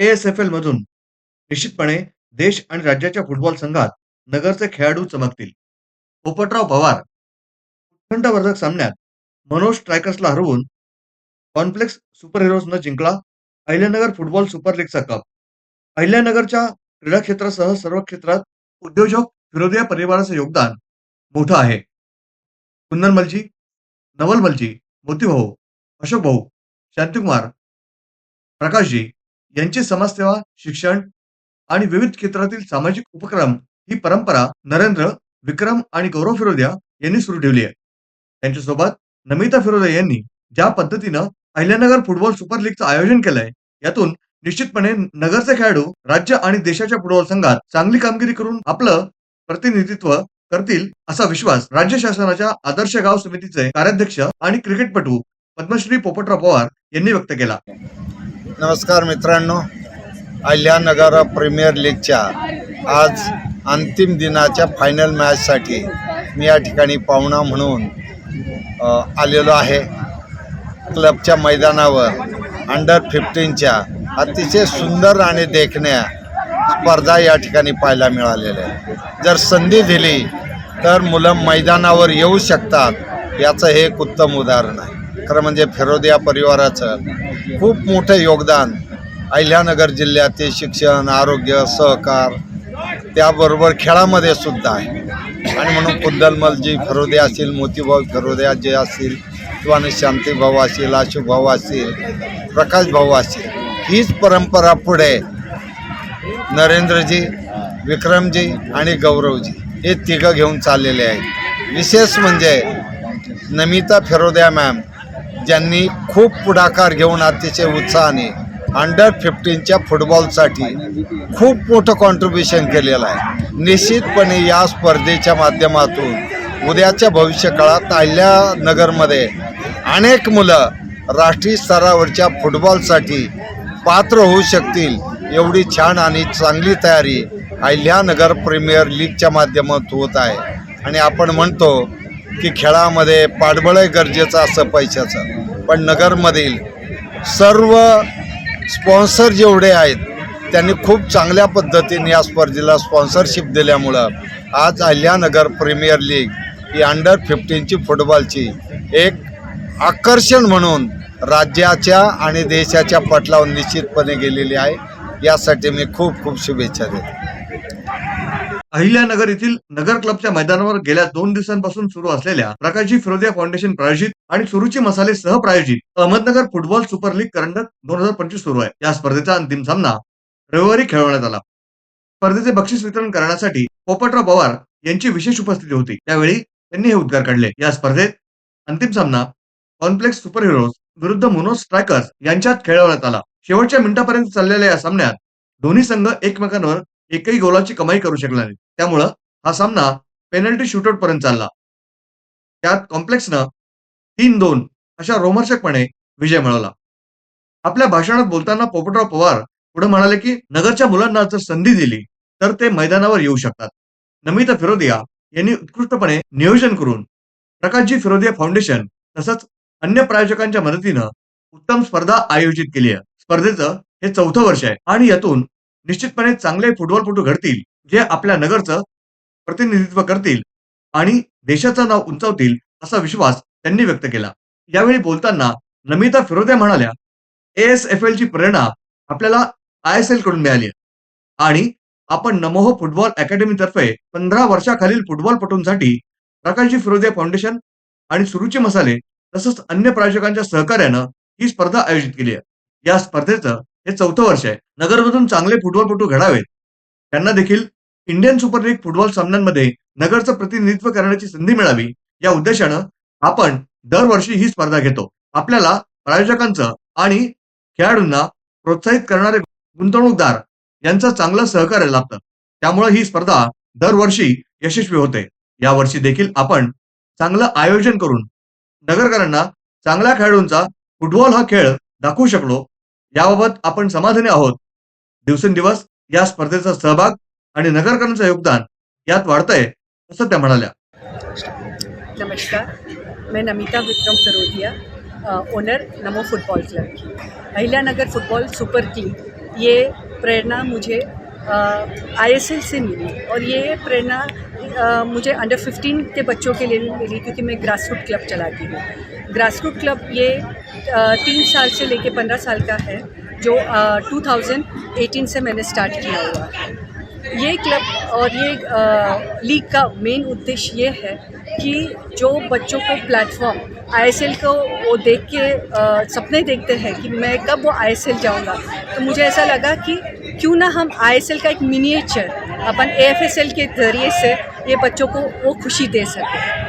S F L मधून निश्चितपणे देश आणि राज्याच्या फुटबॉल संघात नगरचे खेळाडू चमकतील. पोपटराव पवार उत्खंडवर्धक सामन्यात मनोज स्ट्रायकर्सला हरवून कॉम्प्लेक्स सुपर हिरोजनं जिंकला अहिल्यानगर फुटबॉल सुपर लीगचा कप. अहिल्यानगरच्या क्रीडा क्षेत्रासह सर्व क्षेत्रात उद्योजक फिरोदिया परिवाराचं योगदान मोठं आहे. कुंदन मलजी नवलमलजी मोतीभाऊ अशोक भाऊ शांतिकुमार प्रकाशजी यांची समाजसेवा शिक्षण आणि विविध क्षेत्रातील सामाजिक उपक्रम ही परंपरा नरेंद्र विक्रम आणि गौरव फिरोदिया यांनी सुरू ठेवली आहे. त्यांच्यासोबत नमिता फिरोदिया यांनी ज्या पद्धतीनं अहिल्यानगर फुटबॉल सुपर लीगचं आयोजन केलंय यातून निश्चितपणे नगरचे खेळाडू राज्य आणि देशाच्या फुटबॉल संघात चांगली कामगिरी करून आपलं प्रतिनिधित्व करतील असा विश्वास राज्य शासनाच्या आदर्श गाव समितीचे कार्याध्यक्ष आणि क्रिकेटपटू पद्मश्री पोपटराव पवार यांनी व्यक्त केला. नमस्कार मित्रांनो अहिल्यानगर प्रीमियर लीगच्या आज अंतिम दिनाच्या फायनल मॅचसाठी मी या ठिकाणी पाहुणा म्हणून आलेलो आहे. क्लबच्या मैदानावर अंडर फिफ्टीनच्या अतिशय सुंदर आणि देखण्या स्पर्धा या ठिकाणी पाहायला मिळालेल्या जर संधी दिली तर मुलं मैदानावर येऊ शकतात याचं हे एक उत्तम उदाहरण आहे. खरं म्हणजे फिरोदिया परिवाराचं खूप मोठं योगदान अहिल्यानगर जिल्ह्यातील शिक्षण आरोग्य सहकार त्याबरोबर खेळामध्ये सुद्धा आहे. आणि म्हणून कुंदलमलजी फिरोदे असतील मोतीभाऊ फिरोदे जे असतील किंवा शांतीभाऊ असतील अशोक असतील प्रकाश भाऊ असतील हीच परंपरा पुढे नरेंद्रजी विक्रमजी आणि गौरवजी हे तिघं घेऊन चाललेले आहेत. विशेष म्हणजे नमिता फिरोद्या मॅम ज्यांनी खूप पुढाकार घेऊन अतिशय उत्साहाने अंडर फिफ्टीनच्या फुटबॉलसाठी खूप मोठं कॉन्ट्रीब्युशन केलेलं आहे. निश्चितपणे या स्पर्धेच्या माध्यमातून उद्याच्या भविष्यकाळात अहिल्यानगरमध्ये अनेक मुलं राष्ट्रीय स्तरावरच्या फुटबॉलसाठी पात्र होऊ शकतील एवढी छान आणि चांगली तयारी अहिल्यानगर प्रीमियर लीगच्या माध्यमातून होत आहे. आणि आपण म्हणतो की खेळामध्ये पाठबळ गरजेचं असं पैशाचं. पण नगरमधील सर्व स्पॉन्सर जेवढे आहेत त्यांनी खूप चांगल्या पद्धतीने या स्पर्धेला स्पॉन्सरशिप दिल्यामुळं आज अहिल्यानगर प्रीमियर लीग ही अंडर फिफ्टीनची फुटबॉलची एक आकर्षण म्हणून राज्याच्या आणि देशाच्या पटलावर निश्चितपणे गेलेली आहे. यासाठी मी खूप खूप शुभेच्छा देतो. अहिल्यानगर येथील नगर क्लबच्या मैदानावर गेल्या दोन दिवसांपासून सुरू असलेल्या प्रकाशजी फिरोदिया फाउंडेशन प्रायोजित आणि सुरुची मसाले सह प्रायोजित अहमदनगर फुटबॉल सुपर लीग करंडक दोन हजार पंचवीस सुरू आहे. या स्पर्धेचा अंतिम सामना रविवारी खेळवण्यात आला. स्पर्धेचे बक्षीस वितरण करण्यासाठी पोपटराव पवार यांची विशेष उपस्थिती होती. त्यावेळी त्यांनी हे उद्गार काढले. या स्पर्धेत अंतिम सामना कॉन्प्लेक्स सुपर हिरोज विरुद्ध मोनो स्ट्रायकर्स यांच्यात खेळवण्यात आला. शेवटच्या मिनिटापर्यंत चाललेल्या या सामन्यात दोन्ही संघ एकमेकांवर एकही गोलाची कमाई करू शकला नाही. त्यामुळं हा सामना पेनल्टी शूटआउट पर्यंत चालला. त्यात कॉम्प्लेक्सनं तीन दोन अशा रोमर्शकपणे विजय मिळवला. आपल्या भाषणात बोलताना पोपटराव पवार पुढे म्हणाले की नगरच्या मुलांना जर संधी दिली तर ते मैदानावर येऊ शकतात. नमिता फिरोदिया यांनी उत्कृष्टपणे नियोजन करून प्रकाशजी फिरोदिया फाउंडेशन तसंच अन्य प्रायोजकांच्या मदतीनं उत्तम स्पर्धा आयोजित केली आहे. स्पर्धेचं हे चौथं वर्ष आहे आणि यातून निश्चितपणे चांगले फुटबॉलपटू घडतील जे आपल्या नगरचं प्रतिनिधित्व करतील आणि देशाचं नाव उंचावतील असा विश्वास त्यांनी व्यक्त केला. यावेळी बोलताना नमिता फिरोदे म्हणाल्या एएसएफएल ची प्रेरणा आपल्याला आय एस एलकडून मिळाली आणि आपण नमोह फुटबॉल अकॅडमीतर्फे पंधरा वर्षाखालील फुटबॉलपटूंसाठी प्रकाशजी फिरोदे फाउंडेशन आणि सुरुचे मसाले तसंच अन्य प्रायोजकांच्या सहकार्यानं ही स्पर्धा आयोजित केली आहे. या स्पर्धेचं हे चौथं वर्ष आहे. नगरमधून चांगले फुटबॉलपटू घडावेत. त्यांना देखील इंडियन सुपर लीग फुटबॉल सामन्यांमध्ये नगरचं प्रतिनिधित्व करण्याची संधी मिळावी. या उद्देशानं आपण दरवर्षी ही स्पर्धा घेतो. आपल्याला प्रायोजकांचं आणि खेळाडूंना प्रोत्साहित करणारे गुंतवणूकदार यांचं चांगलं सहकार्य लाभतं. त्यामुळे ही स्पर्धा दरवर्षी यशस्वी होते. यावर्षी देखील आपण चांगलं आयोजन करून नगरकरांना चांगल्या खेळाडूंचा फुटबॉल हा खेळ दाखवू शकलो. याबाबत आपण समाधानी आहोत. दिवसेंदिवस या स्पर्धेचा सहभाग आणि नगरकरांचं योगदान यात वाढतंय असं त्या म्हणाल्या. नमस्कार. मैं Namita Vikram Sarodia owner Namo football club की अहिल्यानगर फुटबॉल सुपर लीग ये प्रेरणा मुझे आईएसएल से मिली और ये प्रेरणा मुझे अंडर 15 के बच्चों के लिए मिली क्योंकि मैं ग्रास रूट क्लब चलाती हूँ। ग्रास रूट क्लब ये तीन साल से लेके पंद्रह साल का है जो अ, 2018 से मैंने स्टार्ट किया हुआ है। ये क्लब और ये लीग का मेन उद्देश्य ये है कि जो बच्चों को प्लेटफॉर्म आईएसएल को वो देख के अ, सपने देखते हैं कि मैं कब वो आईएसएल जाऊँगा। तो मुझे ऐसा लगा कि क्यों ना हम आईएसएल का एक मिनिएचर अपन एएफएसएल के ज़रिए से ये बच्चों को वो खुशी दे सकें।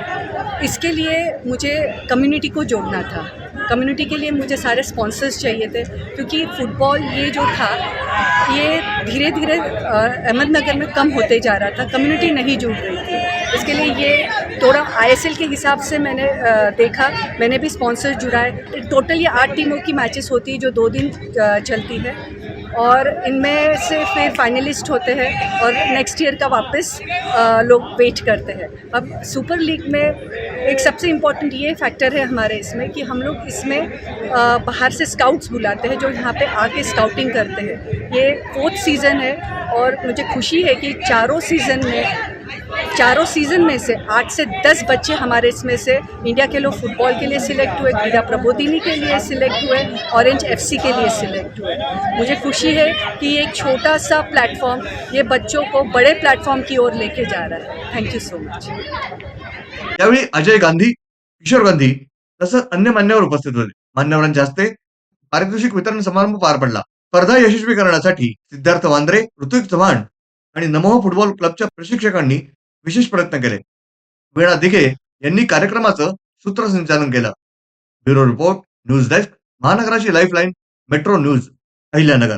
इसके लिए मुझे कम्युनिटी को जोड़ना था। कम्युनिटी के लिए मुझे सारे स्पॉन्सर्स चाहिए थे, क्योंकि फुटबॉल ये जो था, ये धीरे धीरे अहमदनगर में कम होते जा रहा था। कम्युनिटी नहीं जुड़ रही थी। इसके लिए ये थोड़ा आईएसएल के हिसाब से मैंने देखा। मैंने भी स्पॉन्सर्स जुड़ाए। टोटल ये आठ टीमों की मैचेस होती है जो दो दिन चलती है। और इनमें से फिर फाइनलिस्ट होते हैं और नेक्स्ट ईयर का वापस लोग वेट करते हैं। अब सुपर लीग में एक सबसे इंपॉर्टेंट ये फैक्टर है हमारे इसमें कि हम लोग इसमें बाहर से स्काउट्स बुलाते हैं जो यहाँ पे आके स्काउटिंग करते हैं। ये फोर्थ सीज़न है और मुझे खुशी है कि चारों सीज़न में चारों सीज़न में से आठ से दस बच्चे हमारे इसमें से इंडिया के लोग फुटबॉल के लिए सिलेक्ट हुए क्रीडा प्रबोधिनी के लिए सिलेक्ट हुए ऑरेंज एफसी के लिए सिलेक्ट हुए। मुझे खुशी है कि ये एक छोटा सा प्लेटफॉर्म ये बच्चों को बड़े प्लेटफॉर्म की ओर लेके जा रहा है। थैंक यू सो मच यावेळी अजय गांधी किशोर गांधी तसंच अन्य मान्यवर उपस्थित होते. मान्यवरांच्या हस्ते पारितोषिक वितरण समारंभ पार पडला. स्पर्धा यशस्वी करण्यासाठी सिद्धार्थ वांद्रे ऋत्विक चव्हाण आणि नमोह फुटबॉल क्लबच्या प्रशिक्षकांनी विशेष प्रयत्न केले. वीणा दिघे यांनी कार्यक्रमाचं सूत्रसंचालन केलं. ब्युरो रिपोर्ट न्यूज डेस्क महानगराची लाईफलाईन मेट्रो न्यूज अहिल्यानगर.